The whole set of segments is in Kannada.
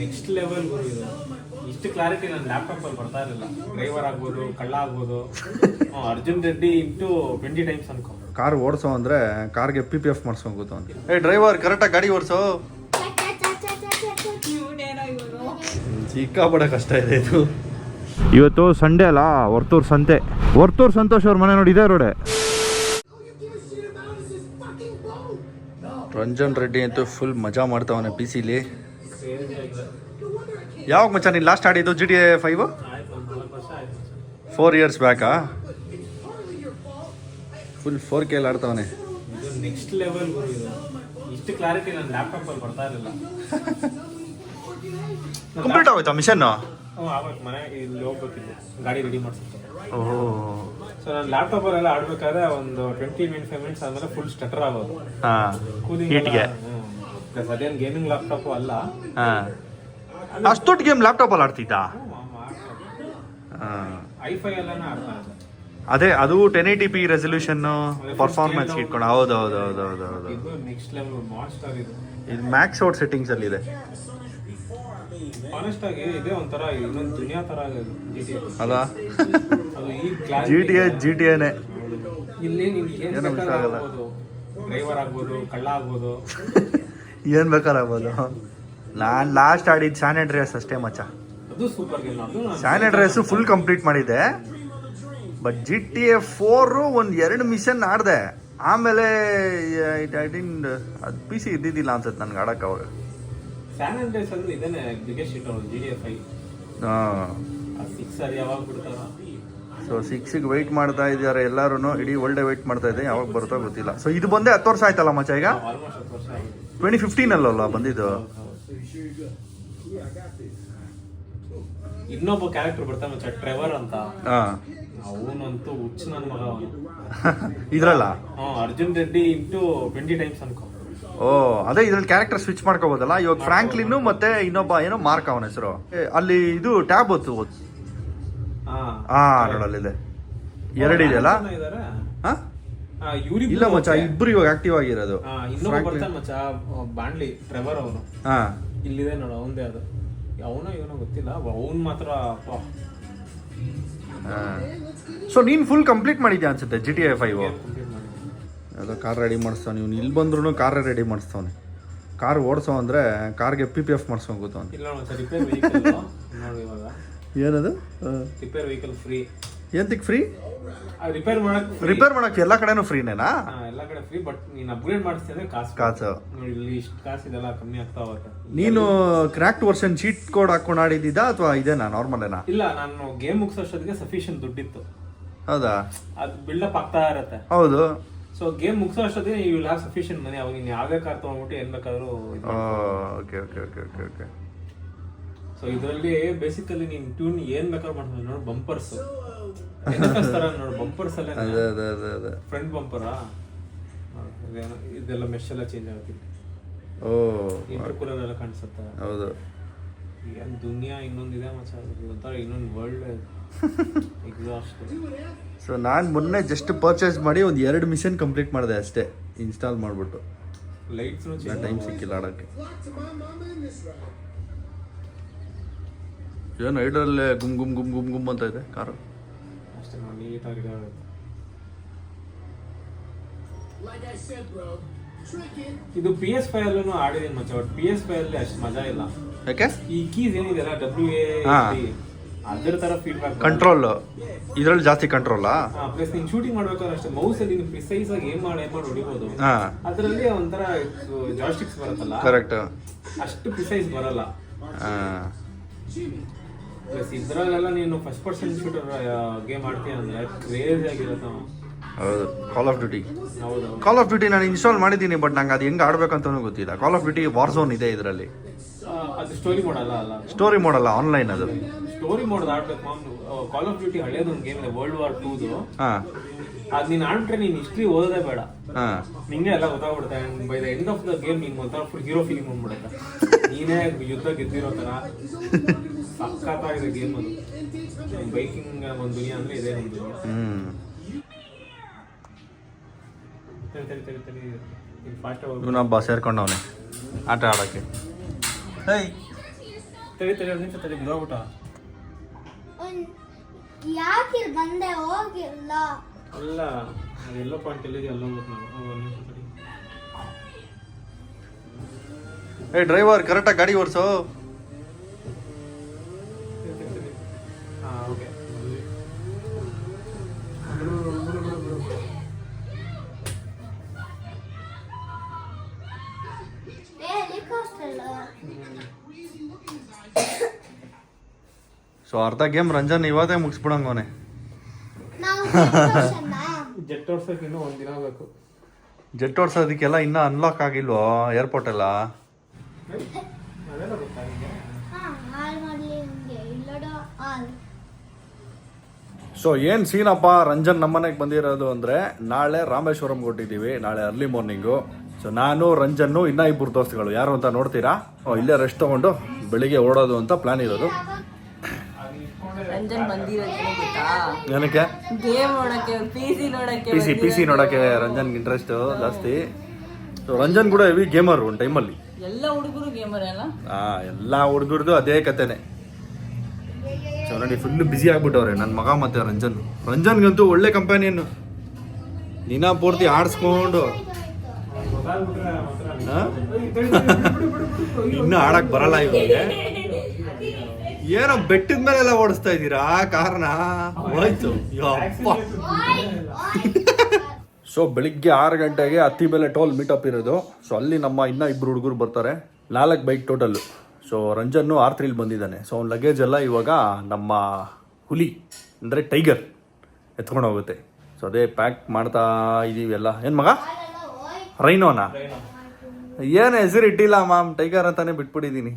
ನೆಕ್ಸ್ಟ್ ಲೆವೆಲ್ ಗುರು ಇದು ಇಷ್ಟು ಕ್ಲಾರಿಟಿ ನನ್ನ ಲ್ಯಾಪ್ಟಾಪ್ ಅಲ್ಲಿ ಬರ್ತಾ ಇರಲಿಲ್ಲ. ಡ್ರೈವರ್ ಆಗ್ಬೋದು ಕಳ್ಳ ಆಗ್ಬೋದು. ಹ್ಮ್, Arjun Reddy into twenty times ಅನ್ಕೋ. ಕಾರ್ ಓಡಿಸೋ ಅಂದ್ರೆ ಕಾರ್ಗೆ ಪಿ ಪಿ ಎಫ್ ಮಾಡ್ಸ್ಕೊಂಡು ಕೂತು ಅಂತ ಏ ಡ್ರೈವರ್ ಕರೆಕ್ಟಾಗಿ ಗಾಡಿ ಓಡಿಸೋ. ಇವನೇನೋ ಇವನು ಸಿಕ್ಕಾಪಡೆ ಕಷ್ಟ ಇದೆ ಇದು. ಇವತ್ತು ಸಂಡೇ ಅಲ್ಲ ವರ್ತೂರ್ ಸಂತೆ. ವರ್ತೂರ್ ಸಂತೋಷ್ ಅವ್ರ ಮನೆ ನೋಡಿ ಇದೆ ರೋಡೆ. ರಂಜನ್ ರೆಡ್ಡಿ ಅಂತೂ ಫುಲ್ ಮಜಾ ಮಾಡ್ತಾವನೆ ಪಿ ಸಿಲಿ ಯಾವಾಗ ಮಚ್ಚ ನೀನು ಲಾಸ್ಟ್ ಆಡಿದ್ದು G T A five four years ಬ್ಯಾಕಾ full four K ಆಡ್ತಾವನೆ. ಇದು ನೆಕ್ಸ್ಟ್ ಲೆವೆಲ್ ಇಷ್ಟು ಕ್ಲಾರಿಟಿ ನನ್ನ ಲ್ಯಾಪ್ಟಾಪಲ್ಲಿ ಬರ್ತಾ ಇರಲಿಲ್ಲ. ಕಂಪ್ಲೀಟ್ ಆಗೋಯ್ತಾ ಮಿಷನ್ ಮನೆ ಇಲ್ಲಿ ಹೋಗ್ಬೇಕಿತ್ತು ಗಾಡಿ ರೆಡಿ ಮಾಡ್ತೀನಿ ಓಹೋ. ಸೊ ನಾನು ಲ್ಯಾಪ್ಟಾಪಲ್ಲೆಲ್ಲ ಆಡ್ಬೇಕಾದ್ರೆ ಒಂದು ಟ್ವೆಂಟಿ ಮಿನಿಟ್ ಫೈವ್ ಮಿನಿಟ್ಸ್ ಆದ್ಮೇಲೆ ಫುಲ್ ಸ್ಟಟರ್ ಆಗೋದು. ಹಾಂ. ಕೂಲಿಂಗ್ ಅದೇನು ಗೇಮಿಂಗ್ ಲ್ಯಾಪ್ಟಾಪ್ ಅಲ್ಲ. ಹಾಂ. ಅಷ್ಟೊಟ್ಟು ಗೇಮ್ ಲ್ಯಾಪ್ಟಾಪ್ ಅಲ್ಲಿ ಆಡ್ತಿದ್ದ? ಎಲ್ಲಾನು ಅದೇ ಅದು ten eighty P resolution performance ಇಟ್ಕೊಂಡು. ಹೌದು ಹೌದು ಹೌದು ಹೌದು ಹೌದು. ಇದು ನೆಕ್ಸ್ಟ್ ಲೆವೆಲ್ ಮಾನ್ಸ್ಟರ್ ಇದು. ಇದು ಮ್ಯಾಕ್ಸ್ ಔಟ್ ಸೆಟ್ಟಿಂಗ್ಸ್ ಅಲ್ಲಿ ಇದೆ. ಆನೆಸ್ಟ್ ಆಗಿ ಇದೇ ಒಂಥರ ಇನ್ನೊಂದು ದುನಿಯಾ ತರ ಆಗೋದು ಅಲ್ಲ? G T A G T ಎನೆ ಇಲ್ಲಿ ನಿಮ್ಗೆ ಏನ್. ಡ್ರೈವರ್ ಆಗ್ಬೋದು ಕಳ್ಳ ಆಗ್ಬೋದು. ಏನು ಬೇಕಾದ್ರೆ ಆಗ್ಬೋದು ನಾನು ಲಾಸ್ಟ್ ಆಡಿದ್ದು ಸ್ಯಾನಿಡ್ ರೇಸ್ ಅಷ್ಟೇ ಮಚ್ಚ. ಅದು ಸೂಪರ್ ಗೇಮ್ ಅದು. ನಾನು- ಸ್ಯಾನ್ ಡ್ರೆಸ್ ಫುಲ್ ಕಂಪ್ಲೀಟ್ ಮಾಡಿದ್ದೆ but G T A four ಒಂದು ಎರಡು ಮಿಷನ್ ಆಡಿದೆ. ಆಮೇಲೆ ಐ ಅದು ಪಿ ಸಿ ಇದ್ದಿದ್ದಿಲ್ಲ ಅನ್ಸುತ್ತೆ ನನ್ಗೆ ಆಡಕ್ಕೆ ಅವಾಗ. ಸೊ ಸಿಕ್ಸಿಗೆ ವೆಯ್ಟ್ ಮಾಡ್ತಾ ಇದ್ದಾರೆ ಎಲ್ಲರೂ ಇಡೀ ಒಳ್ಳೆ ವೆಯ್ಟ್ ಮಾಡ್ತಾ ಇದೆ ಯಾವಾಗ ಬರುತ್ತೋ ಗೊತ್ತಿಲ್ಲ. ಸೊ ಇದು ಬಂದೇ ಹತ್ತು ವರ್ಷ ಆಯ್ತಲ್ಲ ಮಚ್ಚ ಈಗ? ಟ್ವೆಂಟಿ ಫಿಫ್ಟೀನ್ ಅಲ್ಲಲ್ಲ ಬಂದಿದ್ದು? ಇನ್ನೊಬ್ಬ ಕ್ಯಾರೆಕ್ಟರ್ ಬರ್ತಾನೆ ಮಚ್ಚ ಟ್ರೆವರ್ ಅಂತ. ಅವನಂತೂ ಹುಚ್ಚು ನನ್ನ ಮಗ ಇದ್ರಲ್ಲ? Arjun Reddy into twenty times ಅನ್ಕೋ. ಓ ಅದೇ ಇದ್ರಲ್ಲಿ ಕ್ಯಾರೆಕ್ಟರ್ ಸ್ವಿಚ್ ಮಾಡ್ಕೋಬೋದಲ್ಲ? ಇವಾಗ ಫ್ರಾಂಕ್ಲಿನ್ ಮತ್ತೆ ಇನ್ನೊಬ್ಬ ಏನೋ ಮಾರ್ಕ್ ಅವನ ಹೆಸರು. ಅಲ್ಲಿ ಇದು ಟ್ಯಾಬ್ ಹೊತ್ತು ಹಾ. ಹಾ ನೋಡಲ್ಲಿದೆ ಎರಡಿದೆಯಲ್ಲ ಹಾ? ಇವ್ರಿಬ್ರು ಇಲ್ಲ ಮಚ್ಚ okay. ಇಬ್ರು ಇವಾಗ ಆಕ್ಟಿವ್ ಆಗಿರೋದು. ಹಾ, ಇನ್ನೊಬ್ಬ ಬರ್ತಾನೆ ಮಚ್ಚ ಬಾಂಡ್ಲಿ ಟ್ರೆವರ್ ಅವನು. ಹಾ. ಇಲ್ಲಿದೆ ನೋಡು ಅವಂದೇ ಅದು. ಅವನು ಇವನೋ ಗೊತ್ತಿಲ್ಲ ಅವನ್ ಮಾತ್ರ ಅಪ್ಪ, ಸೊ ನೀನ್ ಫುಲ್ ಕಂಪ್ಲೀಟ್ ಮಾಡಿದ್ಯಾ ಅನ್ಸುತ್ತೆ G T A five complete. ಎಲ್ಲ ಕಾರ್ ರೆಡಿ ಮಾಡಿಸ್ತಾನೆ ಇವ್ನು ಇಲ್ಲಿ ಬಂದ್ರು ಕಾರ್ ರೆಡಿ ಮಾಡಿಸ್ತಾವನೆ. ಕಾರ್ ಓಡಿಸೋ ಅಂದ್ರೆ ಕಾರ್ಗೆ ಪಿ ಪಿ ಎಫ್ ಮಾಡಿಸ್ಕೊಂಡು ಕೂತವನೆ. ಇಲ್ಲ ರಿಪೇರ್ ವೆಹಿಕಲ್ ನೋಡಿ ಇವಾಗ. ಏನದು? ರಿಪೇರ್ ವೆಹಿಕಲ್ ಫ್ರೀ ಎಂತಕ್ಕೆ ಫ್ರೀ ರಿಪೇರ್ ಮಾಡಕ್ಕೆ ರಿಪೇರ್ ಮಾಡಕ್ಕೆ ಎಲ್ಲ ಕಡೆನೂ ಫ್ರೀನೇನಾ ಹಾ, ಎಲ್ಲ ಕಡೆ ಫ್ರೀ ಬಟ್ ನೀನು ಅಪ್ಗ್ರೇಡ್ ಮಾಡಿಸ್ತಿದ್ರೆ ಕಾಸು. ಕಾಸು. ನೋಡಿ ಇಲ್ಲಿ ಇಷ್ಟು ಕಾಸು ಇದೆಲ್ಲ ಕಮ್ಮಿ ಆಗ್ತಾ ಹೋಗುತ್ತೆ. ನೀನು ಕ್ರ್ಯಾಕ್ಟ್ ವರ್ಷನ್ ಚೀಟ್ ಕೋಡ್ ಹಾಕೊಂಡು ಆಡಿದ್ದಿದ್ದಾ ಅಥವಾ ಇದೇನಾ ನಾರ್ಮಲೇನಾ ಇಲ್ಲ ನಾನು ಗೇಮ್ ಮುಗಿಸೋಷ್ಟೊತ್ತಿಗೆ ಸಫಿಷಿಯಂಟ್ ದುಡ್ಡಿತ್ತು. ಹೌದಾ? ಅದು ಬಿಲ್ಡಪ್ ಆಗ್ತಾ ಇರತ್ತೆ. ಹೌದು. ಸೊ ಗೇಮ್ ಮುಗಿಸೋ ಅಷ್ಟೊತ್ತಿಗೆ you will have sufficient money ಅವಾಗ ನೀನು ಯಾವುದೇ ಕಾರ್ ತೊಗೊಂಡ್ಬಿಟ್ಟು ಏನು ಬೇಕಾದರೂ okay okay okay okay okay so ಇದರಲ್ಲಿ ಬೇಸಿಕಲಿ ನೀನು ಟ್ಯೂನ್ ಏನು ಬೇಕಾದ್ರೂ ಮಾಡ್ತೀನಿ ನೋಡು ಬಂಪರ್ಸ್ ಬಂಪರ್ಸ್ ಅದೇ ಅಲ್ಲೇ ಅದೇ ಅದೇ. ಅದೇ ಫ್ರಂಟ್ ಬಂಪರಾ ಇದೆಲ್ಲ ಮೆಶ್ ಎಲ್ಲ ಚೇಂಜ್ ಆಗುತ್ತೆ. ಓ ಇಂಟರ್ಕೂಲರ್ ಎಲ್ಲ ಕಾಣಿಸುತ್ತೆ? ಹೌದು. ಏನು ದುನಿಯಾ ಇನ್ನೊಂದಿದೆ ಮಚ್ಚ ಅದು ಒಂಥರ ಇನ್ನೊಂದು ವರ್ಲ್ಡ್ ಎಕ್ಸಾಸ್ಟ್ ಸೊ ನಾನು ಮೊನ್ನೆ ಜಸ್ಟ್ ಪರ್ಚೇಸ್ ಮಾಡಿ ಒಂದು ಎರಡು ಮಿಷನ್ ಕಂಪ್ಲೀಟ್ ಮಾಡಿದೆ ಅಷ್ಟೇ ಇನ್ಸ್ಟಾಲ್ ಮಾಡಿಬಿಟ್ಟು. ಲೈಟ್ಸ್ ಟೈಮ್ ಸಿಕ್ಕಿಲ್ಲ ಆಡೋಕ್ಕೆ. ಏನು ಐಡರಲ್ಲೇ ಗುಮ್ ಗುಮ್ ಗುಮ್ ಗುಮ್ ಗುಮ್ ಅಂತ ಇದೆ ಕಾರು. ಅಷ್ಟೇ ನೀಟಾಗಿ ಇದು ಪಿ ಎಸ್ ಫೈವ್ ಅಲ್ಲೂ ಆಡಿದೀನಿ ಮಚ್ಚ ಬಟ್ ಪಿ ಎಸ್ ಫೈವ್ ಅಲ್ಲಿ ಅಷ್ಟು ಮಜಾ ಇಲ್ಲ. ಯಾಕೆ? ಈ ಕೀಸ್ ಏನಿದೆಲ್ಲ ಡಬ್ಲ್ಯೂ ಎ ಅದರ ತರ ಫೀಡ್ಬ್ಯಾಕ್ ಕಂಟ್ರೋಲ್ ಇದರಲ್ಲಿ ಜಾಸ್ತಿ ಕಂಟ್ರೋಲಾ ಪ್ಲಸ್ ನೀನು ಶೂಟಿಂಗ್ ಮಾಡ್ಬೇಕಾದ್ರೆ ಅಷ್ಟೇ ಮೌಸ್ ಅಲ್ಲಿ ನೀನು ಪ್ರಿಸೈಸ್ ಆಗಿ ಏನ್ ಮಾಡಿ ಏನ್ ಮಾಡಿ ಹೊಡಿಬೋದು. ಅದರಲ್ಲಿ ಒಂಥರ ಜಾಸ್ಟಿಕ್ಸ್ ಬರುತ್ತಲ್ಲ ಕರೆಕ್ಟ್ ಅಷ್ಟು ಪ್ರಿಸೈಸ್ ಬರಲ್ಲ. ಪ್ಲಸ್ ಇದ್ರಲ್ಲೆಲ್ಲ ನೀನು ಫಸ್ಟ್ ಪರ್ಸನ್ ಶೂಟರ್ ಗೇಮ್ ಆಡ್ತೀಯ ಅಂದ್ರೆ ಕ್ರೇಜ್ ಆಗಿರತ್ತ ಹೌದು. ಕಾಲ್ ಆಫ್ ಡ್ಯೂಟಿ ಹೌದು ಕಾಲ್ ಆಫ್ ಡ್ಯೂಟಿ ನಾನು ಇನ್ಸ್ಟಾಲ್ ಮಾಡಿದ್ದೀನಿ ಬಟ್ ನಂಗೆ ಅದು ಹೆಂಗೆ ಆಡ್ಬೇಕಂತನೂ ಗೊತ್ತಿಲ್ಲ. ಕಾಲ್ ಆಫ್ ಡ್ಯೂಟಿ ವಾರ್ ಝೋನ್ ಇದೆ ಇದರಲ್ಲಿ. ಅದು ಸ್ಟೋರಿ ಮಾಡಲ್ಲ ಅಲ್ಲ ಸ್ಟೋರಿ ಮಾಡಲ್ಲ ಆನ್ಲೈನ್ ಅದು. ಸ್ಟೋರಿ ಮಾಡೋದು ಆಡ್ಬೇಕು ಕಾಲ್ ಆಫ್ ಡ್ಯೂಟಿ ಹಳೇದೊಂದು ಗೇಮ್ ಇದೆ ವರ್ಲ್ಡ್ ವಾರ್ ಟೂದು ಹಾಂ. ಅದು ನೀನು ಆಡ್ಬಿಟ್ರೆ ನೀನು ಹಿಸ್ಟ್ರಿ ಓದೋದೇ ಬೇಡ. ಹಾಂ. ನಿಂಗೆ ಎಲ್ಲ ಗೊತ್ತಾಗ್ಬಿಡುತ್ತೆ. By the end of the game ನೀನು ಒಂಥರ ಫುಲ್ ಹೀರೋ ಫೀಲಿಂಗ್ ಬಂದ್ಬಿಡುತ್ತೆ ನೀನೇ ಯುದ್ಧ ಗೆದ್ದಿರೋ ತರ ಸಖತ್ತಾಗಿದೆ ಗೇಮ್ ಅದು. ಬೈಕಿಂಗ್ ಒಂದು ದುನಿಯಾ ಅಂದ್ರೆ ಇದೇ ಒಂದು ತಡಿ ತಡಿ ತಡಿ ತಡಿ. ಫಾಸ್ಟ್ ಇವನೊಬ್ಬ ಸೇರ್ಕೊಂಡವನೆ. ಆಟ ಆಡೋಕ್ಕೆ ಹೇಯ್. ತಡಿ ತಡಿ ಒಂದು ನಿಮಿಷ ತಡಿ ಬಿಡೋಗ್ಬಿಟ್ಟ ಯಾಕೆ ಬಂದೆ ಹೋಗಿಲ್ಲ ಅಲ್ಲ ಅದೆಲ್ಲೋ ಪಾಯಿಂಟ್ ಎಲ್ಲಿದೆ ಅಲ್ಲ ಹೋಗ್ಬೇಕು ನಾನು. ಹ್ಮ್, ನಿಮಿಷ ತಡಿ. ಏ ಡ್ರೈವರ್ ಕರೆಕ್ಟಾಗಿ ಗಾಡಿ ಓಡಿಸೋ. ಸೊ ಅರ್ಧ ಗೇಮ್ ರಂಜನ್ ಇವತ್ತೇ ಮುಗಿಸ್ಬಿಡಂಗೋನೆ ಜೆಟ್ ಓಡ್ಸೋಕೆ ಇನ್ನೂ ಒಂದು ದಿನ ಬೇಕು. ಜೆಟ್ ಓಡ್ಸೋದಕ್ಕೆಲ್ಲ ಇನ್ನೂ ಅನ್ಲಾಕ್ ಆಗಿಲ್ವೋ ಏರ್ಪೋರ್ಟ್ ಎಲ್ಲ? ಸೊ ಏನು ಸೀನಪ್ಪ ರಂಜನ್ ನಮ್ಮನೆಗೆ ಬಂದಿರೋದು ಅಂದರೆ ನಾಳೆ ರಾಮೇಶ್ವರಂ ಕೊಟ್ಟಿದ್ದೀವಿ. ನಾಳೆ ಅರ್ಲಿ ಮಾರ್ನಿಂಗು ಸೊ ನಾನು ರಂಜನ್ನು ಇನ್ನೂ ಇಬ್ಬರು ದೋಸ್ತುಗಳು. ಯಾರು ಅಂತ ನೋಡ್ತೀರಾ? ಓ ಇಲ್ಲೇ ರೆಸ್ಟ್ ತೊಗೊಂಡು ಬೆಳಿಗ್ಗೆ ಓಡೋದು ಅಂತ ಪ್ಲಾನ್ ಇರೋದು. ರಂಜನ್ ಬಂದಿರೋದು ಗೊತ್ತಾ? ಏನಕ್ಕೆ? ಗೇಮ್ ನೋಡಕ್ಕೆ ಪಿ ಸಿ ನೋಡಕ್ಕೆ ಪಿ ಸಿ ಪಿ ಸಿ ನೋಡೋಕ್ಕೆ ರಂಜನ್ಗೆ ಇಂಟ್ರೆಸ್ಟು ಜಾಸ್ತಿ. ಸೊ ರಂಜನ್ ಕೂಡ ಹೆವಿ ಗೇಮರ್ ಒಂದು ಟೈಮಲ್ಲಿ ಎಲ್ಲ ಹುಡುಗರು ಗೇಮರ್ ಅಲ್ಲ ಹಾ ಎಲ್ಲ ಹುಡುಗರದು ಅದೇ ಕತೆನೆ. ಸೊ ನೋಡಿ ಫುಲ್ ಬ್ಯುಸಿ ಆಗ್ಬಿಟ್ಟವ್ರೆ ನನ್ನ ಮಗ ಮತ್ತೆ ರಂಜನ್. ರಂಜನ್ಗಂತೂ ಒಳ್ಳೆ ಕಂಪನಿಯನ್ನು ದಿನ ಪೂರ್ತಿ ಆಡಿಸ್ಕೊಂಡು. ಇನ್ನೂ ಮಾತ್ರ ಹಾ? ಇನ್ನು ಆಡಕ್ ಬರಲ್ಲ ಇವಾಗ. ಏನೋ ಬೆಟ್ಟದ ಮೇಲೆ ಎಲ್ಲ ಓಡಿಸ್ತಾ ಇದ್ದೀರಾ? ಕಾರಣ? ಹೋಯ್ತು. ಸೊ ಬೆಳಿಗ್ಗೆ ಆರು ಗಂಟೆಗೆ ಹತ್ತಿ ಮೇಲೆ ಟೋಲ್ ಮೀಟಪ್ ಇರೋದು. ಸೊ ಅಲ್ಲಿ ನಮ್ಮ ಇನ್ನೂ ಇಬ್ಬರು ಹುಡುಗರು ಬರ್ತಾರೆ. ನಾಲ್ಕು ಬೈಕ್ ಟೋಟಲ್ಲು ಸೊ ರಂಜನ್ನು ಆರ್ ತ್ರೀಲಿ ಬಂದಿದ್ದಾನೆ. ಸೊ ಅವ್ನ ಲಗೇಜ್ ಎಲ್ಲ ಇವಾಗ ನಮ್ಮ ಹುಲಿ ಅಂದರೆ ಟೈಗರ್ ಎತ್ಕೊಂಡು ಹೋಗುತ್ತೆ. ಸೊ ಅದೇ ಪ್ಯಾಕ್ ಮಾಡ್ತಾ ಇದೀವಿ ಎಲ್ಲ. ಏನು ಮಗ? ರೈನೋನಾ ಏನು ಹೆಸರು ಇಟ್ಟಿಲ್ಲ ಮಾಮ್? ಟೈಗರ್ ಅಂತಾನೆ ಬಿಟ್ಬಿಟ್ಟಿದ್ದೀನಿ.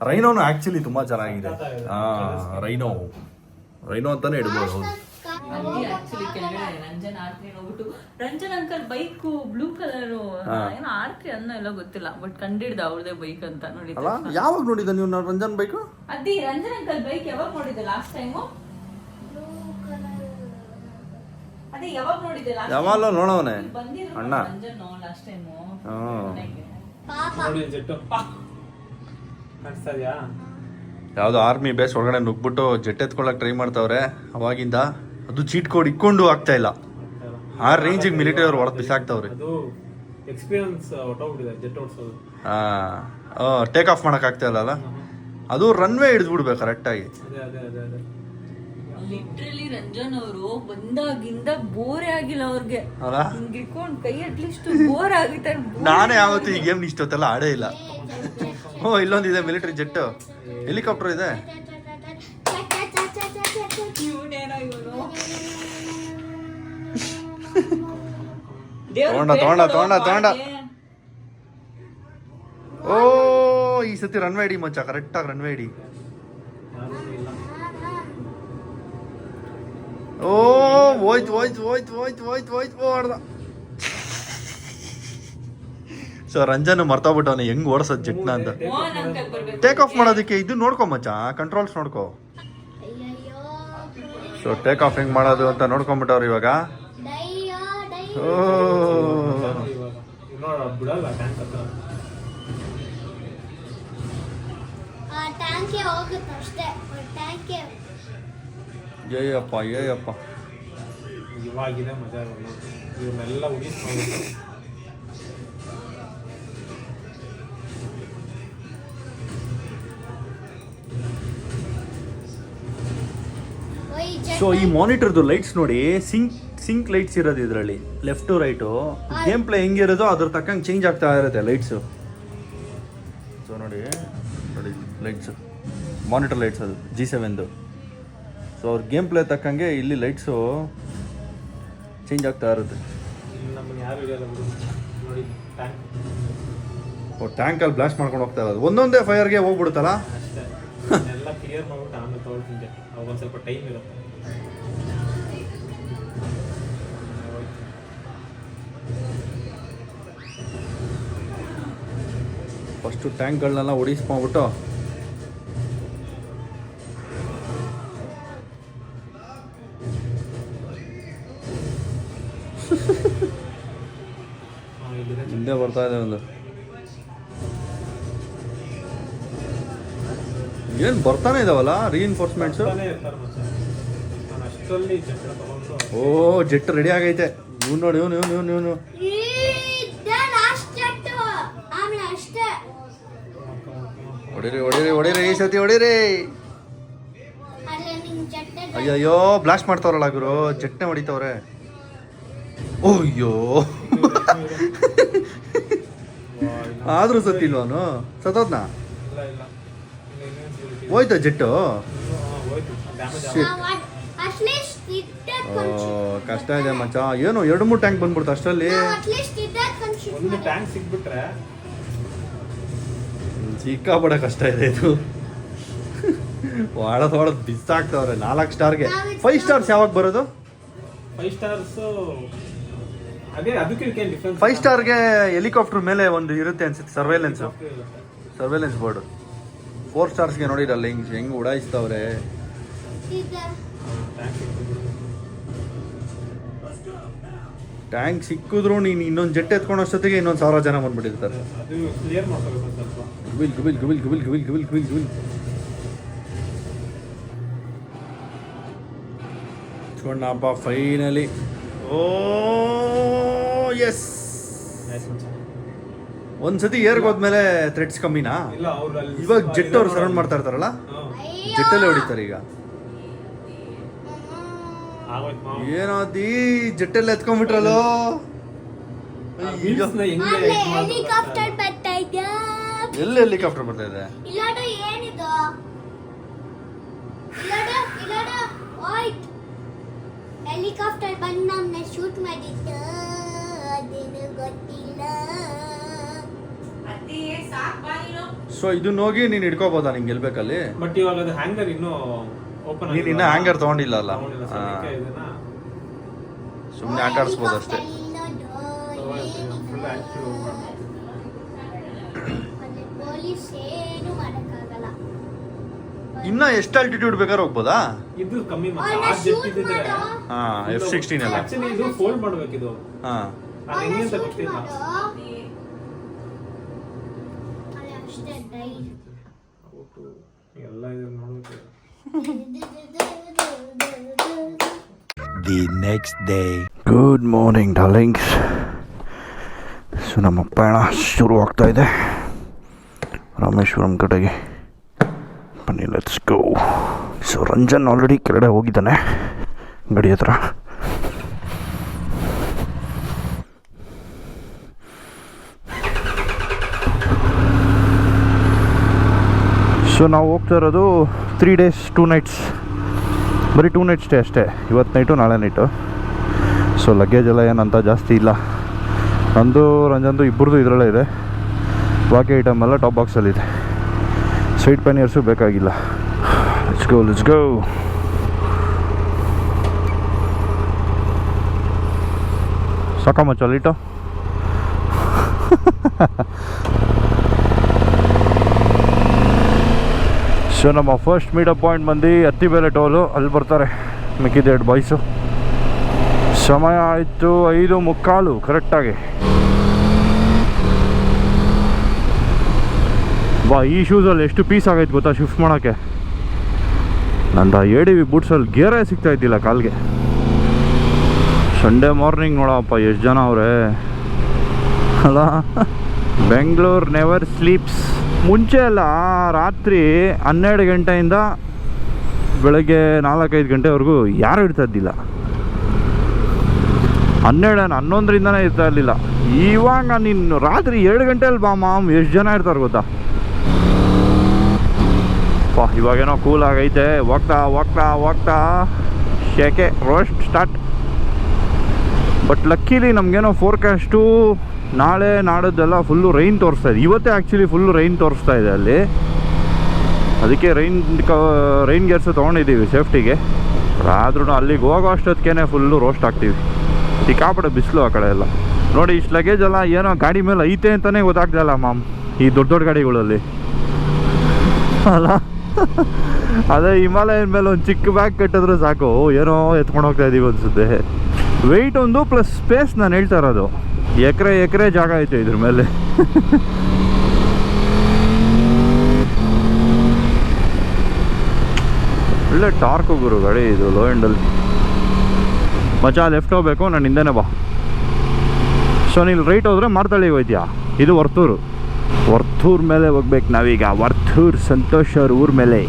ರೈನೋನು ಆ್ಯಕ್ಚುಲಿ ತುಂಬ ಚೆನ್ನಾಗಿದೆ. ಹಾಂ ರೈನೋ ರೈನೋ ಅಂತಾನೆ ಇಡ್ಬೋದು ಹೌದು ಅಲ್ಲಿ ಆಕ್ಚುಲಿ ಕೆಳಗಡೆ ರಂಜನ್ ಆರ್ತಿ ಹೋಗ್ಬಿಟ್ಟು Ranjan uncle bike blue colour ಏನೋ ಆರ್ತಿ ಅನ್ನೋ ಎಲ್ಲ ಗೊತ್ತಿಲ್ಲ. ಬಟ್ ಕಂಡಿಡ್ದ ಅವ್ರದೇ ಬೈಕ್ ಅಂತ ನೋಡಿ ಅಲ್ಲ ಯಾವಾಗ ನೋಡಿದ ನೀವು ನಾನು ರಂಜನ್ ಬೈಕು ಅದಿ ರಂಜನ್ ಅಂಕಲ್ ಬೈಕ್ ಯಾವಾಗ ನೋಡಿದ್ದೆ ಲಾಸ್ಟ್ ಟೈಮು ಅದೇ ಯಾವಾಗ ನೋಡಿದ್ದೆ ಲಾಸ್ಟ್ ಯಾವಾಗಲೂ ನೋಡವನೆ. ಬಂದಿದ್ರು ಅಣ್ಣ. ರಂಜನ್ ಲಾಸ್ಟ್ ಟೈಮು ಹ್ಮ್. ಕಾಣಿಸ್ತಾ ಇದೆಯಾ? ಯಾವುದೋ ಆರ್ಮಿ ಬೇಸ್ ಒಳಗಡೆ ನುಗ್ಬಿಟ್ಟು ಜೆಟ್ ಎತ್ಕೊಳ್ಳೋಕೆ ಟ್ರೈ ಮಾಡ್ತಾವ್ರೆ. ಅವಾಗಿಂದ ಅದು ಚೀಟ್ ಕೋಡ್ ಇಕ್ಕೊಂಡು ಆಗ್ತಾ ಇಲ್ಲ. ಆ ರೇಂಜಿಗೆ ಮಿಲಿಟರಿ ಅವ್ರು ಹೊಡೆದು ಬಿಸಾಕ್ತಾವ್ರೆ. ಅದು ಎಕ್ಸ್ಪೀರಿಯನ್ಸ್ ಹೊಟ್ಟೋಗ್ಬಿಟ್ಟಿದೆ ಜೆಟ್ ಓಡಿಸೋದು. ಟೇಕ್ ಆಫ್ ಮಾಡಕ್ ಆಗ್ತಾ ಇಲ್ಲ ಅಲ್ಲ ಅದು ರನ್ವೇ ವೇ ಕರೆಕ್ಟಾಗಿ ಬಿಡ್ಬೇಕು ಅದೇ ಅದೇ ಅದೇ ಲಿಟ್ರಲಿ ರಂಜನ್ ಅವರು ಬಂದಾಗಿಂದ ಬೋರೇ ಆಗಿಲ್ಲ ಅವ್ರಿಗೆ. ಅಲ್ಲ ಹಿಂಗ್ ಇಟ್ಕೊಂಡ್ ಕೈ ಅಟ್ಲೀಸ್ಟ್ ಬೋರ್ ಆಗಿತ್ತ ನಾನೇ ಯಾವತ್ತು ಈ ಗೇಮ್ ಇಷ್ಟೊತ್ತೆಲ್ಲ ಆಡೇ ಇಲ್ಲ. ಓ ಇಲ್ಲೊಂದಿದೆ ಮಿಲಿಟರಿ ಜೆಟ್ ಹೆಲಿಕಾಪ್ಟರ್ ಇದೆ. ತಗೊಂಡ, ತಗೊಂಡ, ತಗೊಂಡ, ತಗೊಂಡ. ಓ ಈ ಸತಿ ರನ್ವೇ ಇಡಿ ಮಚ್ಚ ಕರೆಕ್ಟಾಗಿ ರನ್ವೇ ಇಡಿ ಓ ಹೋಯ್ತು ಹೋಯ್ತು ಹೋಯ್ತು ಹೋಯ್ತು ಹೋಯ್ತು ಹೋಯ್ತು ಹೊಡ್ದ ಸೊ ರಂಜನ್ ಮರ್ತೋಗ್ಬಿಟ್ಟವನೆ ಹೆಂಗ್ ಓಡಿಸೋದ್ ಜೆಟ್ನ ಅಂತ. ಟೇಕ್ ಆಫ್ ಮಾಡೋದಕ್ಕೆ ಇದು ನೋಡ್ಕೊ ಮಚ್ಚ ಕಂಟ್ರೋಲ್ಸ್ ನೋಡ್ಕೊ. ಅಯ್ಯಯ್ಯೋ. ಸೊ ಟೇಕ್ ಆಫ್ ಹೆಂಗ್ ಮಾಡೋದು ಅಂತ ನೋಡ್ಕೊಂಬಿಟ್ಟವ್ರು ಇವಾಗ. ಡಯ್ಯೋ ಡಯ್ಯೋ ಓ. ಇವಾಗ ಇವ್ ನೋಡ ಬಿಡಲ್ಲ ಟ್ಯಾಂಕ್ ಹತ್ರ. ಆ ಟ್ಯಾಂಕೆ ಹೋಗುತ್ತೆ ಅಷ್ಟೇ ಟ್ಯಾಂಕೆ ಏಯಪ್ಪ ಏಯಪ್ಪ ಇವಾಗಿದೆ ಮಜಾ ಇವನ್ನೆಲ್ಲ ಇವ್ರನ್ನೆಲ್ಲ ಉಗಿಸ್ಕೊಂಡು ಸೊ ಈ ಮಾನಿಟರ್ದು ಲೈಟ್ಸ್ ನೋಡಿ ಸಿಂಕ್ ಸಿಂಕ್ ಲೈಟ್ಸ್ ಇರೋದು ಇದರಲ್ಲಿ ಲೆಫ್ಟು ರೈಟು ಗೇಮ್ ಪ್ಲೇ ಹೆಂಗಿರೋದೋ ಅದ್ರ ತಕ್ಕಂಗೆ ಚೇಂಜ್ ಆಗ್ತಾ ಇರುತ್ತೆ ಲೈಟ್ಸು ಸೊ ನೋಡಿ ನೋಡಿ ಲೈಟ್ಸು ಮಾನಿಟರ್ ಲೈಟ್ಸ್ ಅದು ಜಿ ಸೆವೆನ್ದು ಸೊ ಅವ್ರ ಗೇಮ್ ಪ್ಲೇ ತಕ್ಕಂಗೆ ಇಲ್ಲಿ ಲೈಟ್ಸು ಚೇಂಜ್ ಆಗ್ತಾ ಇರುತ್ತೆ. ಓ ಟ್ಯಾಂಕಲ್ಲಿ ಬ್ಲಾಸ್ಟ್ ಮಾಡ್ಕೊಂಡು ಹೋಗ್ತಾ ಇರೋದು. ಒಂದೊಂದೇ ಫೈರ್ಗೆ ಹೋಗ್ಬಿಡುತ್ತಲ್ಲ? ಕ್ಲಿಯರ್ ಮಾಡ್ಬಿಟ್ಟು ಆಮೇಲೆ ತೊಗೊಳ್ತೀನಿ ಜೆಟ್ ಅವಾಗ ಒಂದು ಸ್ವಲ್ಪ ಟೈಮ್ ಇರುತ್ತೆ. ಫಸ್ಟು ಟ್ಯಾಂಕ್ಗಳನ್ನೆಲ್ಲ ಹೊಡಿಸ್ಕೊಂಬಿಟ್ಟು ಹಿಂದೆ ಬರ್ತಾ ಇದೆ ಒಂದು. ಏನು ಬರ್ತಾನೆ ಇದಾವಲ್ಲ? ರೀಇನ್ಫೋರ್ಸ್ಮೆಂಟ್ಸು ಓ ಜೆಟ್ ರೆಡಿ ಆಗೈತೆ. ಇವ್ನು ನೋಡಿ ಇವ್ನು ಇವನು ಇವನು ಇವನು ಇದೇ ಲಾಸ್ಟ್ ಜಟ್ಟು ಆಮೇಲೆ ಅಷ್ಟೇ ಹೊಡಿರಿ ಹೊಡಿರಿ ಹೊಡಿರಿ ಈ ಸತಿ ಹೊಡಿರಿ. ಅಯ್ಯಯ್ಯೋ ಬ್ಲಾಸ್ಟ್ ಮಾಡ್ತಾವ್ರಲ್ಲ ಗುರು ಚಟ್ನೆ ಹೊಡಿತಾವ್ರೆ. ಓಯ್ಯೋ ಆದ್ರೂ ಸತ್ತಿಲ್ವಾನು ಸತ್ತೋದ್ನಾ? ಇಲ್ಲ ಇಲ್ಲ ಇಲ್ಲ ಹೋಯ್ತಾ ಜೆಟ್ಟು? ಕಷ್ಟ ಇದೆ ಮಚ್ಚ. ಏನು ಎರಡು ಮೂರು ಟ್ಯಾಂಕ್ ಬಂದ್ಬಿಡ್ತು ಅಷ್ಟರಲ್ಲಿ? ಒಂದು ಟ್ಯಾಂಕ್ ಸಿಕ್ಬಿಟ್ರೆ ಸಿಕ್ಕಾಪಡೆ ಕಷ್ಟ ಇದೆ ಇದು. ಹೊಡೆದ್ ಹೊಡೆದ್ ಬಿಸಾಕ್ತವ್ರೆ ನಾಲ್ಕು ಸ್ಟಾರ್ಗೆ. ಫೈವ್ ಸ್ಟಾರ್ಸ್ ಯಾವಾಗ ಬರೋದು? ಫೈವ್ ಸ್ಟಾರ್ಸ್ ಅದೇ ಅದಕ್ಕೆ ಡಿಫ್ರೆನ್ಸ್ ಫೈವ್ ಸ್ಟಾರ್ಗೆ ಹೆಲಿಕಾಪ್ಟರ್ ಮೇಲೆ ಒಂದು ಇರುತ್ತೆ ಅನ್ಸುತ್ತೆ ಸರ್ವೇಲೆನ್ಸ್ ಸರ್ವೇಲೆನ್ಸ್ ಬೋರ್ಡ್ ಫೋರ್ ಸ್ಟಾರ್ಸ್ಗೆ ನೋಡಿರಲ್ಲ ಹಿಂಗ್ ಹೆಂಗ್ ಉಡಾಯಿಸ್ತವ್ರೆ. ಟ್ಯಾಂಕ್ ಸಿಕ್ಕಿದ್ರು ನೀನು ಇನ್ನೊಂದು ಜೆಟ್ ಎತ್ಕೊಂಡು ಅಷ್ಟೊತ್ತಿಗೆ ಇನ್ನೊಂದು ಸಾವಿರ ಜನ ಬಂದ್ಬಿಟ್ಟಿರ್ತಾರೆ. قبل قبل قبل قبل قبل قبل قبل ಗುಬಿಲ್ ಚುಣ್ಣಪ್ಪ ಫೈನಲಿ ಓ ಎಸ್ ಒಂದ್ಸತಿ ಏರ್ಗೆ ಹೋದ್ಮೇಲೆ ಥ್ರೆಡ್ಸ್ ಕಮ್ಮಿನಾ? ಇಲ್ಲ ಅವ್ರು ಅಲ್ಲಿ ಇವಾಗ ಜೆಟ್ ಅವ್ರು ಸರೌಂಡ್ ಮಾಡ್ತಾ ಇರ್ತಾರಲ್ಲ? ಜೆಟ್ಟಲ್ಲೇ ಹೊಡಿತಾರೆ ಈಗ. ಏನೋದಿ ಜೆಟ್ಟಲ್ಲಿ ಎತ್ಕೊಂಡ್ಬಿಟ್ರಲ್ಲೋ? ಹೆಲಿಕಾಪ್ಟರ್ ಎಲ್ಲಿ ಹೆಲಿಕಾಪ್ಟರ್ ಬರ್ತಾ ಇದೆ? ಇಲ್ಲೋಡು ಏನಿದು? ಇಲ್ಲೋಡು ಇಲ್ಲೋಡು ವೈಟ್ ಹೆಲಿಕಾಪ್ಟರ್ ಬಂದು ನಮ್ಮನ್ನ ಶೂಟ್ ಮಾಡಿತ್ತು ಅದೇನು ಗೊತ್ತಿಲ್ಲ. ಸೊ ಇದನ್ನ ಹೋಗಿ ನೀನು. ಹಿಡ್ಕೋಬೋದಾ ನಿಂಗೆ ಗೆಲ್ಬೇಕಲ್ಲಿ? ಬಟ್ ಇವಾಗ ಅದು ಹ್ಯಾಂಗರ್ ಇನ್ನು ಓಪನ್ ನೀನ್ ಇನ್ನ ಹ್ಯಾಂಗರ್ ತಗೊಂಡಿಲ್ಲ ಅಲ್ಲ? ಸುಮ್ಮನೆ ಆಟ ಆಡಿಸ್ಬೋದು ಅಷ್ಟೇ. ಇನ್ನ ಎಷ್ಟು ಆಲ್ಟಿಟ್ಯೂಡ್ ಬೇಕಾದ್ರೆ ಹೋಗ್ಬೋದಾ? ಇದು ಕಮ್ಮಿ. ಹಾ ಎಫ್ ಸಿಕ್ಸ್ಟೀನ್ ಎಲ್ಲ ಆಕ್ಚುಲಿ ಇದು ಫೋಲ್ಡ್ ಮಾಡ್ಬೇಕಿದು. ಹಾ. ಅದು ಹೆಂಗೆ ಅಂತ ಗೊತ್ತಿಲ್ಲ. ಎಲ್ಲ ಇದು ನೋಡ್ಬೇಕು. The next day good morning darlings so ನಮ್ಮ ಪಯಣ ಶುರು ಆಗ್ತಾ ಇದೆ. ರಾಮೇಶ್ವರಂ ಕಡೆಗೆ. ಬನ್ನಿ let's go so Ranjan already ಕೆಳಗಡೆ ಹೋಗಿದ್ದಾನೆ. ಗಡಿ ಹತ್ರ. ಸೊ ನಾವು ಹೋಗ್ತಾ ಇರೋದು ತ್ರೀ ಡೇಸ್ ಟೂ ನೈಟ್ಸ್ ಬರೀ ಟೂ ನೈಟ್ಸ್ ಡೇ ಅಷ್ಟೇ. ಇವತ್ತು ನೈಟು ನಾಳೆ ನೈಟು ಸೊ ಲಗೇಜ್ ಎಲ್ಲ ಏನಂತ ಜಾಸ್ತಿ ಇಲ್ಲ. ನಂದು, ರಂಜನ್ದು ಇಬ್ಬರದು ಇದರಲ್ಲೇ ಇದೆ. ಬಾಕಿ ಐಟಮ್ ಎಲ್ಲ ಟಾಪ್ ಬಾಕ್ಸಲ್ಲಿದೆ ಸೈಡ್ ಪ್ಯಾನಿಯರ್ಸು ಬೇಕಾಗಿಲ್ಲ. Let's go let's go so ನಮ್ಮ ಫಸ್ಟ್ ಮೀಟಪ್ ಪಾಯಿಂಟ್ ಬಂದು ಅತ್ತಿಬೇಲೆ ಟೋಲು ಅಲ್ಲಿ ಬರ್ತಾರೆ. ಮಿಕ್ಕಿದ ಎರಡು ಬಾಯ್ಸು ಸಮಯ ಆಯಿತು ಐದು ಮುಕ್ಕಾಲು ಕರೆಕ್ಟಾಗಿ ಬಾ ಈ ಶೂಸಲ್ಲಿ ಎಷ್ಟು ಪೀಸ್ ಆಗೈತೆ ಗೊತ್ತಾ ಶಿಫ್ಟ್ ಮಾಡೋಕ್ಕೆ? ನಂದು ಎ ಡಿ ವಿ ಬೂಟ್ಸಲ್ಲಿ ಗೇರೇ ಸಿಗ್ತಾ ಇದ್ದಿಲ್ಲ ಕಾಲ್ಗೆ. ಸಂಡೇ ಮಾರ್ನಿಂಗ್ ನೋಡಪ್ಪ, ಎಷ್ಟು ಜನ ಅವರೇ? ಅಲ್ಲ, ಬೆಂಗಳೂರು ನೆವರ್ ಸ್ಲೀಪ್ಸ್ ಮುಂಚೆ ಎಲ್ಲ ರಾತ್ರಿ ಹನ್ನೆರಡು ಗಂಟೆಯಿಂದ ಬೆಳಗ್ಗೆ ನಾಲ್ಕೈದು ಗಂಟೆವರೆಗೂ ಯಾರು ಇಡ್ತಾ ಇದ್ದಿಲ್ಲ. ಹನ್ನೆರಡು ಹನ್ನೊಂದರಿಂದನೇ ಇರ್ತಾ ಇರಲಿಲ್ಲ. ಇವಾಗ ನೀನು ರಾತ್ರಿ ಎರಡು ಗಂಟೆಯಲ್ಲಿ ಬಾ ಮಾಮ್, ಎಷ್ಟು ಜನ ಇರ್ತಾರೆ ಗೊತ್ತಾ? ಪಾ ಇವಾಗೇನೋ ಕೂಲ್ ಆಗೈತೆ. ಹೋಗ್ತಾ ಹೋಗ್ತಾ ಹೋಗ್ತಾ. ಶೇಕೆ ರೋಸ್ಟ್ ಸ್ಟಾರ್ಟ್ ಬಟ್ ಲಕ್ಕಿಲಿ ನಮಗೇನೋ ಫೋರ್ಕಾಸ್ಟು ನಾಳೆ ನಾಡದ್ದೆಲ್ಲ ಫುಲ್ಲು ರೈನ್ ತೋರಿಸ್ತಾ ಇದೆ. ಇವತ್ತೇ ಆ್ಯಕ್ಚುಲಿ ಫುಲ್ಲು ರೈನ್ ತೋರಿಸ್ತಾ ಇದೆ ಅಲ್ಲಿ. ಅದಕ್ಕೆ ರೈನ್ ಕ ರೈನ್ ಗೇರ್ಸು ತೊಗೊಂಡಿದ್ದೀವಿ ಸೇಫ್ಟಿಗೆ ಆದ್ರೂ ಅಲ್ಲಿಗೆ ಹೋಗೋ ಅಷ್ಟೊತ್ತಿಗೆ ಫುಲ್ಲು ರೋಸ್ಟ್ ಆಗ್ತೀವಿ ಸಿಕ್ಕಾಪಡೆ ಬಿಸಿಲು ಆ ಕಡೆ ಎಲ್ಲ. ನೋಡಿ, ಇಷ್ಟು ಲಗೇಜ್ ಎಲ್ಲ ಏನೋ ಗಾಡಿ ಮೇಲೆ ಐತೆ ಅಂತಲೇ ಗೊತ್ತಾಗ್ದಲ್ಲ ಮಾಮ್, ಈ ದೊಡ್ಡ ದೊಡ್ಡ ಗಾಡಿಗಳಲ್ಲಿ. ಅಲ್ಲ? ಅದೇ ಹಿಮಾಲಯನ್ ಮೇಲೆ ಒಂದು ಚಿಕ್ಕ ಬ್ಯಾಗ್ ಕಟ್ಟಿದ್ರೆ ಸಾಕು. ಏನೋ ಎತ್ಕೊಂಡು ಹೋಗ್ತಾ ಇದೀವಿ ಅನ್ಸುತ್ತೆ. ವೆಯ್ಟ್ ಒಂದು ಪ್ಲಸ್ ಸ್ಪೇಸ್ ನಾನು ಹೇಳ್ತಾ ಇರೋದು. ಎಕರೆ ಎಕರೆ ಜಾಗ ಐತೆ ಇದ್ರ ಮೇಲೆ. ಒಳ್ಳೆ ಟಾರ್ಕ್ ಗುರು ಗಾಡಿ ಇದು ಲೋ ಎಂಡಲ್ಲಿ ಮಚಾ ಲೆಫ್ಟ್ ಹೋಗ್ಬೇಕು, ನಾನು ಹಿಂದೆನೇ ಬಾ. ಸೊ ನೀನು ರೈಟ್ ಹೋದ್ರೆ ಮಾರ್ತಳ್ಳಿಗೆ ಹೋಯ್ತೀಯಾ? ಇದು ವರ್ತೂರು. ವರ್ತೂರ್ ಮೇಲೆ ಹೋಗ್ಬೇಕು ನಾವೀಗ. ವರ್ತೂರ್ ಸಂತೋಷ್ ಅವ್ರ ಊರ ಮೇಲೆ.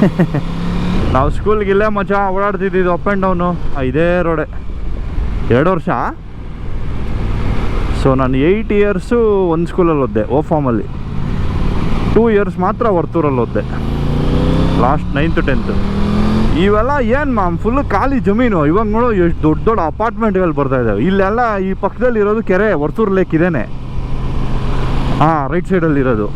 ನಾವು ಸ್ಕೂಲ್ಗೆ ಇಲ್ಲೇ ಮಜಾ ಓಡಾಡ್ತಿದ್ದಿದ್ದು ಅಪ್ ಆ್ಯಂಡ್ ಡೌನು ಇದೇ ರೋಡೆ ಎರಡು ವರ್ಷ? ಸೊ ನಾನು ಏಯ್ಟ್ ಇಯರ್ಸು ಒಂದು ಸ್ಕೂಲಲ್ಲಿ ಓದ್ದೆ ಓ ಫಾರ್ಮಲ್ಲಿ ಟೂ ಇಯರ್ಸ್ ಮಾತ್ರ ವರ್ತೂರಲ್ಲಿ ಓದ್ದೆ. ಲಾಸ್ಟ್ ನೈನ್ತು ಟೆಂತು ಇವೆಲ್ಲ ಏನು ಮ್ಯಾಮ್ ಫುಲ್ಲು ಖಾಲಿ ಜಮೀನು. ಇವಾಗ ನೋಡೋ ಎಷ್ಟು ದೊಡ್ಡ ದೊಡ್ಡ ಅಪಾರ್ಟ್ಮೆಂಟ್ಗಳು ಬರ್ತಾ ಇದ್ದಾವೆ ಇಲ್ಲೆಲ್ಲ ಈ ಪಕ್ಕದಲ್ಲಿ ಇರೋದು ಕೆರೆ ವರ್ತೂರ್ ಲೇಕ್ ಇದೇನೆ. ಹಾಂ ರೈಟ್ ಸೈಡಲ್ಲಿ ಇರೋದು.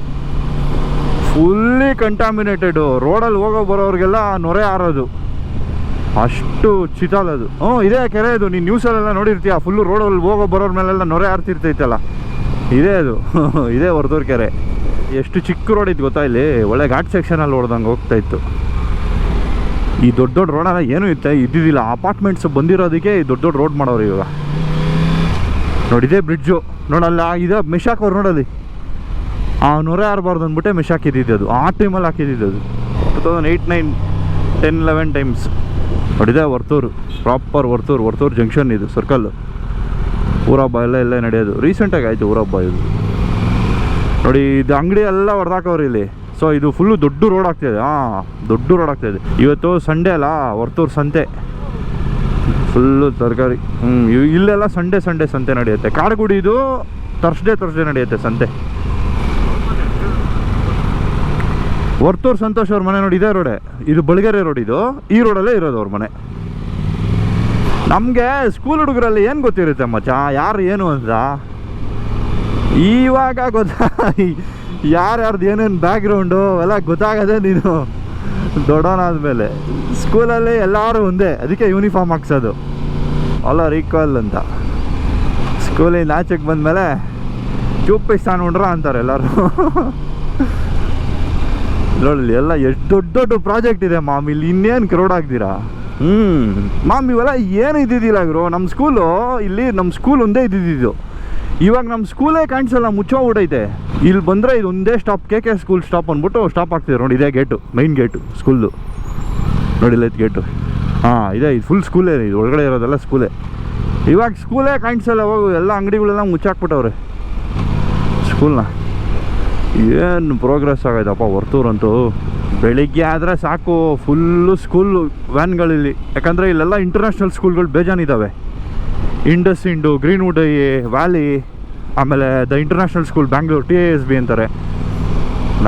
ಫುಲ್ಲಿ ಕಂಟಾಮಿನೇಟೆಡು ರೋಡಲ್ಲಿ ಹೋಗೋ ಬರೋರಿಗೆಲ್ಲ ನೊರೆ ಆರೋದು ಅಷ್ಟು ಚಿತಾಲದು ಹ್ಞೂ, ಇದೇ ಕೆರೆ ಅದು ನೀನು ನ್ಯೂಸಲ್ಲೆಲ್ಲ ನೋಡಿರ್ತೀಯ? ಫುಲ್ಲು ರೋಡಲ್ಲಿ ಹೋಗೋ ಬರೋರ ಮೇಲೆಲ್ಲ ನೊರೆ ಆರ್ತಿರ್ತೈತಲ್ಲ ಇದೇ ಅದು. ಇದೇ ವರ್ತೂರ್ ಕೆರೆ. ಎಷ್ಟು ಚಿಕ್ಕ ರೋಡ್ ಇತ್ತು ಗೊತ್ತಾ ಇಲ್ಲಿ? ಒಳ್ಳೆ ಘಾಟ್ ಸೆಕ್ಷನಲ್ಲಿ ಓಡ್ದಂಗೆ ಹೋಗ್ತಾ ಇತ್ತು. ಈ ದೊಡ್ಡ ದೊಡ್ಡ ರೋಡೆಲ್ಲ ಏನೂ ಇತ್ತೆ? ಇದ್ದಿದ್ದಿಲ್ಲ. ಅಪಾರ್ಟ್ಮೆಂಟ್ಸ್ ಬಂದಿರೋದಕ್ಕೆ ಈ ದೊಡ್ಡ ದೊಡ್ಡ ರೋಡ್ ಮಾಡೋರು ಇವಾಗ. ನೋಡಿದೆ ಬ್ರಿಡ್ಜು ನೋಡಲ್ಲ ಇದೆ ಮಿಶಾಕ್ ಅವ್ರು ನೋಡಲ್ಲಿ ಆ ನೂರ ಆರಬಾರ್ದು ಅಂದ್ಬಿಟ್ಟೆ ಮಿಶ್ ಹಾಕಿದ್ದಿದ್ದು ಅದು. ಆ ಟೈಮಲ್ಲಿ ಹಾಕಿದ್ದಿದ್ದು ಅದು. Two thousand eight nine ten eleven times ಹೊಡಿದೆ Varthur. Proper Varthur Varthur junction ಇದು ಸರ್ಕಲ್ಲು ಊರಬ್ಬ ಎಲ್ಲ ಎಲ್ಲ ನಡೆಯೋದು. ರೀಸೆಂಟಾಗಿ ಆಯಿತು ಊರಬ್ಬ ಇದು. ನೋಡಿ, ಇದು ಅಂಗಡಿ ಎಲ್ಲ ಹೊಡೆದಾಕವ್ರಿ ಇಲ್ಲಿ. ಸೊ ಇದು ಫುಲ್ಲು ದೊಡ್ಡ ರೋಡ್ ಆಗ್ತಿದೆ ಹಾಂ, ದೊಡ್ಡ ರೋಡ್ ಆಗ್ತಾಯಿದೆ ಇವತ್ತು ಸಂಡೇ ಅಲ್ಲ, ವರ್ತೂರು ಸಂತೆ. ಫುಲ್ಲು ತರಕಾರಿ. ಹ್ಞೂ ಇಲ್ಲೆಲ್ಲ ಸಂಡೇ ಸಂಡೇ ಸಂತೆ ನಡೆಯುತ್ತೆ. ಕಾಡುಗುಡಿದು ತರ್ಸ್ಡೇ ತರ್ಸ್ಡೇ ನಡೆಯುತ್ತೆ ಸಂತೆ. ವರ್ತೂರ್ ಸಂತೋಷ್ ಅವ್ರ ಮನೆ ನೋಡಿ ಇದೇ ರೋಡೆ. ಇದು ಬಳಗೆರೆ ರೋಡ್ ಇದು. ಈ ರೋಡಲ್ಲೇ ಇರೋದು ಅವ್ರ ಮನೆ. ನಮಗೆ ಸ್ಕೂಲ್ ಹುಡುಗರಲ್ಲಿ ಏನು ಗೊತ್ತಿರುತ್ತೆ ಮಚ್ಚ ಯಾರು ಏನು ಅಂತ? ಇವಾಗ ಗೊತ್ತಾ? ಯಾರ್ಯಾರ್ದು ಏನೇನು ಬ್ಯಾಕ್ಗ್ರೌಂಡು ಎಲ್ಲ ಗೊತ್ತಾಗದೆ ನೀನು ದೊಡ್ಡವನಾದ್ಮೇಲೆ ಸ್ಕೂಲಲ್ಲಿ ಎಲ್ಲರೂ ಒಂದೇ. ಅದಕ್ಕೆ ಯೂನಿಫಾರ್ಮ್ ಹಾಕ್ಸೋದು. ಆಲ್ ಈಕ್ವಲ್ ಅಂತ. ಸ್ಕೂಲಿಂದ ಆಚೆಗೆ ಬಂದಮೇಲೆ ಚೂಪಿಸ್ತಾನ ಉಂಡ್ರ ಅಂತಾರೆ ಎಲ್ಲರೂ. ನೋಡಿ ಎಲ್ಲ ಎಷ್ಟು ದೊಡ್ಡ ದೊಡ್ಡ ಪ್ರಾಜೆಕ್ಟ್ ಇದೆ ಮಾಮ್. ಇಲ್ಲಿ ಇನ್ನೇನು ಕ್ರೌಡ್ ಆಗ್ತೀರಾ? ಹ್ಞೂ ಮಾಮ್ ಇವೆಲ್ಲ ಏನು ಇದ್ದಿದ್ದಿಲ್ಲ ಗುರು. ನಮ್ಮ ಸ್ಕೂಲು ಇಲ್ಲಿ ನಮ್ಮ ಸ್ಕೂಲ್ ಒಂದೇ ಇದ್ದಿದ್ದು ಇವಾಗ ನಮ್ಮ ಸ್ಕೂಲೇ ಕಾಣಿಸಲ್ಲ ಮುಚ್ಚೋಗ್ಬಿಟ್ಟೈತೆ ಇಲ್ಲಿ ಬಂದರೆ ಇದು ಒಂದೇ stop K K school stop ಅಂದ್ಬಿಟ್ಟು ಸ್ಟಾಪ್ ಆಗ್ತಿದೆ ನೋಡಿ ಇದೇ ಗೇಟು ಮೈನ್ ಗೇಟು ಸ್ಕೂಲ್ದು ನೋಡಿಲ್ಲ ಇದು ಗೇಟು ಹಾಂ ಇದೆ ಇದು ಫುಲ್ ಸ್ಕೂಲೇ ಇದು ಒಳಗಡೆ ಇರೋದೆಲ್ಲ ಸ್ಕೂಲೇ ಇವಾಗ ಸ್ಕೂಲೇ ಕಾಣಿಸಲ್ಲ ಹೋಗು ಎಲ್ಲ ಅಂಗಡಿಗಳೆಲ್ಲ ಮುಚ್ಚಾಕ್ಬಿಟ್ಟವ್ರೆ. ಸ್ಕೂಲ್ನ ಏನು ಪ್ರೋಗ್ರೆಸ್ ಆಗೈತಪ್ಪ ಹೊರ್ತೂರಂತೂ ಬೆಳಿಗ್ಗೆ ಆದರೆ ಸಾಕು ಫುಲ್ಲು ಸ್ಕೂಲ್ ವ್ಯಾನ್ಗಳಲ್ಲಿ ಯಾಕಂದರೆ ಇಲ್ಲೆಲ್ಲ ಇಂಟರ್ನ್ಯಾಷನಲ್ ಸ್ಕೂಲ್ಗಳು ಬೇಜಾನಿದ್ದಾವೆ ಇಂಡಸ್ ಇಂಡು ಗ್ರೀನ್ವುಡ್ ವ್ಯಾಲಿ ಆಮೇಲೆ the international school Bangalore T S B ಅಂತಾರೆ.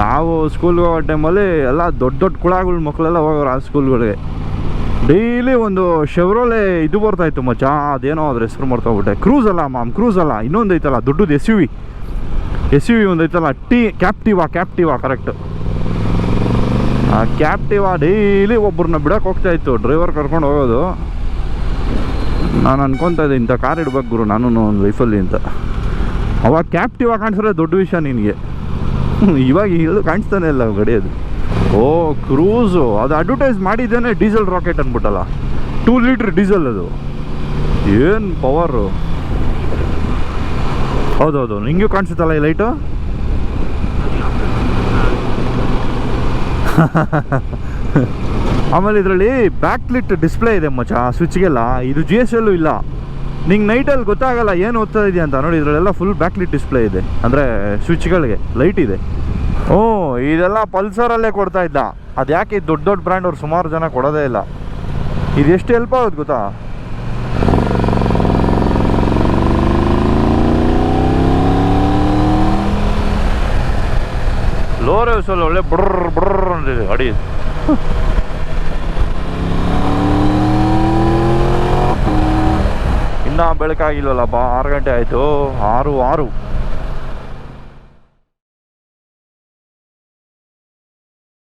ನಾವು ಸ್ಕೂಲ್ಗೆ ಹೋಗೋ ಟೈಮಲ್ಲಿ ಎಲ್ಲ ದೊಡ್ಡ ದೊಡ್ಡ ಕುಳಗಳ ಮಕ್ಕಳೆಲ್ಲ ಹೋಗೋರು ಆ ಸ್ಕೂಲ್ಗಳಿಗೆ ಡೈಲಿ ಒಂದು ಶೆವ್ರೋಲೆ ಇದು ಬರ್ತಾಯಿತ್ತು ಮಚ್ಚ, ಅದೇನೋ ಅದ್ರ ಹೆಸರು ಮಾಡ್ತಾಗ್ಬಿಟ್ಟೆ ಕ್ರೂಸ್ ಅಲ್ಲ ಮಾಮ್ ಕ್ರೂಸ್ ಅಲ್ಲ ಇನ್ನೊಂದು ಐತಲ್ಲ ದೊಡ್ಡದು S U V S U V ಒಂದು ಐತಲ್ಲ, ಟಿ ಕ್ಯಾಪ್ಟಿವಾ ಕ್ಯಾಪ್ಟಿವಾ ಕರೆಕ್ಟ್ ಆ ಕ್ಯಾಪ್ಟಿವಾ ಡೈಲಿ ಒಬ್ಬರನ್ನ ಬಿಡೋಕೆ ಹೋಗ್ತಾ ಇತ್ತು ಡ್ರೈವರ್ ಕರ್ಕೊಂಡು ಹೋಗೋದು. ನಾನು ಅನ್ಕೊತಾ ಇದ್ದೆ, ಇಂಥ ಕಾರ್ ಇಡ್ಬೇಕು ಗುರು ನಾನು ಒಂದು ಲೈಫಲ್ಲಿ ಅಂತ. ಅವಾಗ ಕ್ಯಾಪ್ಟಿವಾ ಕಾಣಿಸಿದ್ರೆ ದೊಡ್ಡ ವಿಷಯ ನಿನಗೆ. ಇವಾಗ ಇದು ಕಾಣಿಸ್ತಾನೆ ಇಲ್ಲ ಗಡಿಯೋದು. ಓ ಕ್ರೂಸು ಅದು ಅಡ್ವರ್ಟೈಸ್ ಮಾಡಿದ್ದೇನೆ ಡೀಸೆಲ್ ರಾಕೆಟ್ ಅಂದ್ಬಿಟ್ಟಲ್ಲ ಟೂ ಲೀಟ್ರ್ ಡೀಸೆಲ್ ಅದು. ಏನು ಪವರು ಹೌದೌದು. ನಿಂಗೂ ಕಾಣಿಸುತ್ತಲ್ಲ ಈ ಲೈಟು ಆಮೇಲೆ ಇದರಲ್ಲಿ ಬ್ಯಾಕ್ ಲಿಟ್ ಡಿಸ್ಪ್ಲೇ ಇದೆ ಮಚ್ಚ ಸ್ವಿಚ್ಗೆಲ್ಲ ಇದು ಜಿ ಎಸ್ ಎಲ್ಲೂ ಇಲ್ಲ. ನಿಂಗೆ ನೈಟಲ್ಲಿ ಗೊತ್ತಾಗಲ್ಲ ಏನು ಓದ್ತಾ ಇದೆಯಾ ಅಂತ. ನೋಡಿ, ಇದರಲ್ಲೆಲ್ಲ ಫುಲ್ ಬ್ಯಾಕ್ ಲಿಟ್ ಡಿಸ್ಪ್ಲೇ ಇದೆ. ಅಂದರೆ ಸ್ವಿಚ್ಗಳಿಗೆ ಲೈಟ್ ಇದೆ. ಓ, ಇದೆಲ್ಲ ಪಲ್ಸರಲ್ಲೇ ಕೊಡ್ತಾ ಇದ್ದ. ಅದು ಯಾಕೆ ದೊಡ್ಡ ದೊಡ್ಡ ಬ್ರ್ಯಾಂಡ್ ಅವ್ರು ಸುಮಾರು ಜನ ಕೊಡೋದೇ ಇಲ್ಲ. ಇದು ಎಷ್ಟು ಹೆಲ್ಪ್ ಆಗೋದು ಗೊತ್ತಾ? ಲೋ 원래 ಒಳ್ಳೆ ಬ್ರರ್ ಬ್ರರ್ ಅಂದಿದೆ ಗಾಡಿ ಇನ್ನೂ ಬೆಳಕಾಗಿಲ್ವಲ್ಲಪ್ಪ ಆರು ಗಂಟೆ ಆಯಿತು. ಆರು ಆರು.